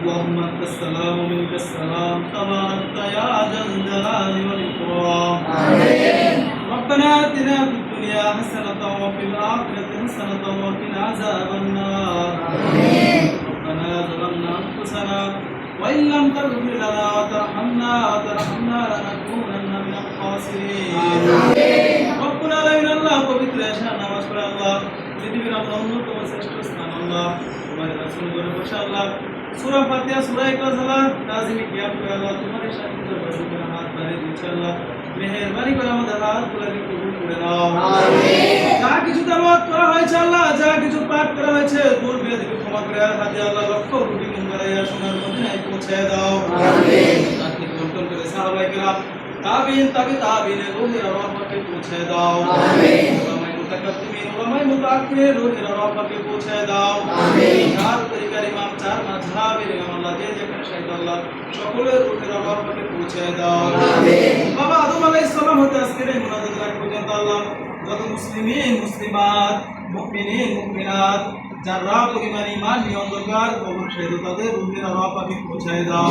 اللهم انت السلام ومنك السلام تباركت يا ذا الجلال والاكرام ربنا اتنا في الدنيا حسنه وفي الاخره حسنه وقنا عذاب النار ربنا ظلمنا انفسنا وان لم تغفر لنا وترحمنا وترحمنا لنكونن من الخاسرين রব্বুল আলামিন আল্লাহ পবিত্র শান নামাজ পড়ে আল্লাহ পৃথিবীর আল্লাহ অন্যতম শ্রেষ্ঠ স্থান আল্লাহ তোমার রাসূল করে বসে আল্লাহ সূরা ফাতিহা সূরা ইখলাস আল্লাহ তাজিমি কিয়াম করে আল্লাহ তোমার সাথে দরবার করে হাত বাড়িয়ে দিচ্ছে আল্লাহ মেহেরবানি করে আমাদের হাত গুলাকে কবুল করে নাও। যা কিছু তেলাওয়াত করা হয়েছে আল্লাহ যা কিছু পাঠ করা হয়েছে ভুল বিয়াদিকে ক্ষমা করে আর হাতে আল্লাহ লক্ষ কোটি গুণ সোনার মদিনায় পৌঁছে দাও। আমিন। তাকে কন্ট্রোল করে সাহাবায়ে কেরাম তাবিন তাবি তাবিন রুহি রহমতকে পৌঁছে দাও। আমিন। উলামায়ে মুতাকাদ্দিমিন উলামায়ে মুতাআখিরিন রুহি রহমতকে পৌঁছে দাও আমিন চার তরিকার ইমাম চার মাযহাবের ইমাম আল্লাহ। যে যেখানে শাহিদ আল্লাহ সকলের রুহি রহমতকে পৌঁছে দাও আমিন বাবা আদম আলাইহিস সালাম হতে আজকের এই মুনাজাত পর্যন্ত আল্লাহ যত মুসলিমিন মুসলিমাত মুমিনিন মুমিনাত যারা পরিমাণ ইমান নিয়ে অন্ধকার কবর তাদের রুহের আল্লাহ পাকে পৌঁছায় দাও।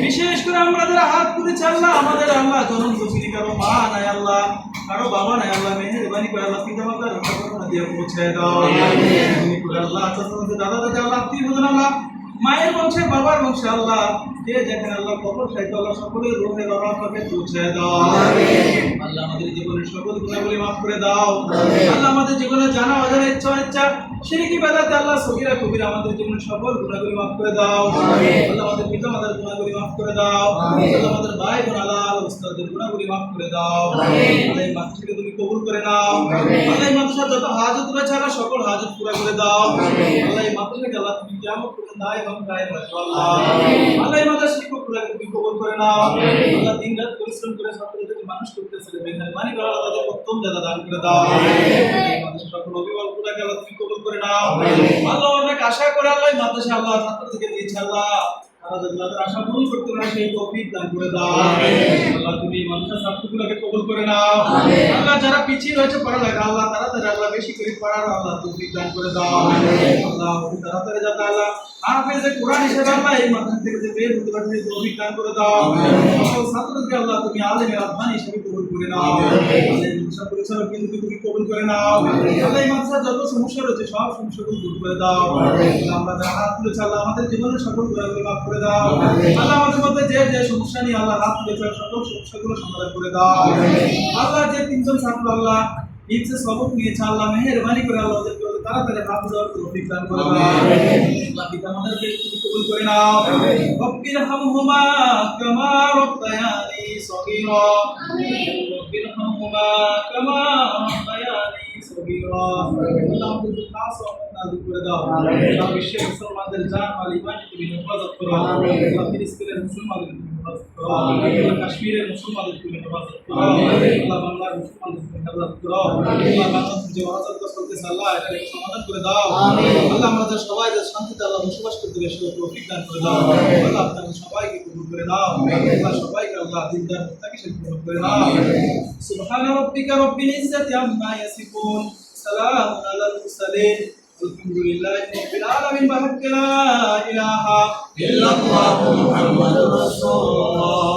বিশেষ করে আমরা যারা হাত তুলেছি আল্লাহ আমাদের আল্লাহ জনম কারও মা নাই আল্লাহ কারও বাবা নাই আল্লাহ মেহেরবানি করে আল্লাহ পিতা মাতার দিয়ে পৌঁছায় দাও। আল্লাহ দাদা দাদা আল্লাহ বুঝুন আল্লাহ? মায়ের বংশে বাবার বংশে আল্লাহ যে যেখানে আল্লাহ কবর সাহিত্য আল্লাহ সকলের রোহের রহমতকে পৌঁছায় দাও। আল্লাহ আমাদের জীবনের সকল গুণাবলী মাফ করে দাও। আল্লাহ আমাদের জীবনে জানা অজানা ইচ্ছা ইচ্ছা শিরকি বেদাতে আল্লাহ সগীরা কবিরা আমাদের জীবনের সকল গুণাবলী মাফ করে দাও। আল্লাহ আমাদের পিতা মাতার গুণাবলী মাফ করে দাও। আল্লাহ আমাদের ভাই বোন আল্লাহ উস্তাদের গুণাবলী মাফ করে দাও। আল্লাহ কবুল করে নাও। আল্লাহ মাদ্রাসার যত হাজত রয়েছে আল্লাহ সকল হাজত পুরা করে দাও। আল্লাহ মাদ্রাসাকে আল্লাহ তুমি কিয়ামত পর্যন্ত দায় এবং কায়েম রাখো আল্লাহ। আল্লাহ মাদ্রাসা শিক্ষকগুলোকে তুমি কবুল করে নাও। আল্লাহ দিন রাত পরিশ্রম করে ছাত্রদেরকে মানুষ করতেছে মেহরবানি করে আল্লাহ তাদের উত্তম দাদা দান করে দাও। সকল অভিভাবকগুলোকে আল্লাহ তুমি কবুল করে নাও। আল্লাহ অনেক আশা করে আল্লাহ মাদ্রাসা আল্লাহ ছাত্র থেকে দিয়েছে আল্লাহ। তারা যাতে আশা পূরণ করতে পারে সেই তৌফিক দান করে দাও। আল্লাহ তুমি কবুল করে নাও। আল্লাহ যারা পিছিয়ে রয়েছে পড়ালেখা আল্লাহ আল্লাহ বেশি করে পড়ার আল্লাহ তৌফিক দান করে দাও। আল্লাহ তাড়াতাড়ি যাতে আল্লাহ হাফেজে কোরআন হিসেবে আল্লাহ এই মাদ্রাসা থেকে যে বের হতে পারে তৌফিক দান করে দাও। সকল আল্লাহ তুমি আলেমের আহ্বান হিসেবে কবুল করে নাও। পরিচালক কিন্তু তুমি কবুল করে নাও। আল্লাহ এই মাদ্রাসার যত সমস্যা রয়েছে সব সমস্যাগুলো দূর করে দাও। আমরা যারা হাত তুলেছি আল্লাহ আমাদের জীবনের সকল গুণাগুলো মাফ করে দাও। আল্লাহ আমাদের মধ্যে যে যে সমস্যা নিয়ে আল্লাহ হাত তুলেছে সকল সমস্যাগুলো সমাধান করে দাও। আল্লাহ যে তিনজন ছাত্র আল্লাহ ইচ্ছে সবক নিয়েছে আল্লাহ মেহেরবানি করে আল্লাহ ওদেরকে ওদের তাড়াতাড়ি হাত যাওয়ার তৌফিক দান করে। আল্লাহ পিতা মাতাদেরকে তুমি কবুল করে নাও। রব্বির হামহুমা কামা রব্বায়ানি সগীরা। রব্বির হামহুমা কামা রব্বায়ানি সগীরা। আল্লাহ আমাদের খাস রহমত করে দাও। আল্লাহ বিশ্বের মুসলমানদের জান মাল ঈমান তুমি হেফাজত করো। আল্লাহ ফিলিস্তিনের মুসলমানদের তুমি হেফাজত করো। আল্লাহ কাশ্মীরের মুসলমানদের তুমি হেফাজত করো। আল্লাহ বাংলার মুসলমানদের তুমি হেফাজত করো। আল্লাহ বাংলাদেশের যে অরাজকতা চলতেছে আল্লাহ এটাকে সমাধান করে দাও। আল্লাহ আমাদের সবাই যে শান্তিতে আল্লাহ বসবাস করতে বেশি তৌফিক দান করে দাও। আল্লাহ আপনাদের সবাইকে কবুল করে দাও। আল্লাহ সবাইকে আল্লাহ দিনদার মুত্তাকি সে কবুল করে দাও। সুবহান রাব্বিকা রব্বিল ইজ্জাতি আম্মা ইয়াসিফুন সালামুন আলাল মুরসালিন। الحمد لله رب العالمين بحق لا إله إلا الله محمد رسول الله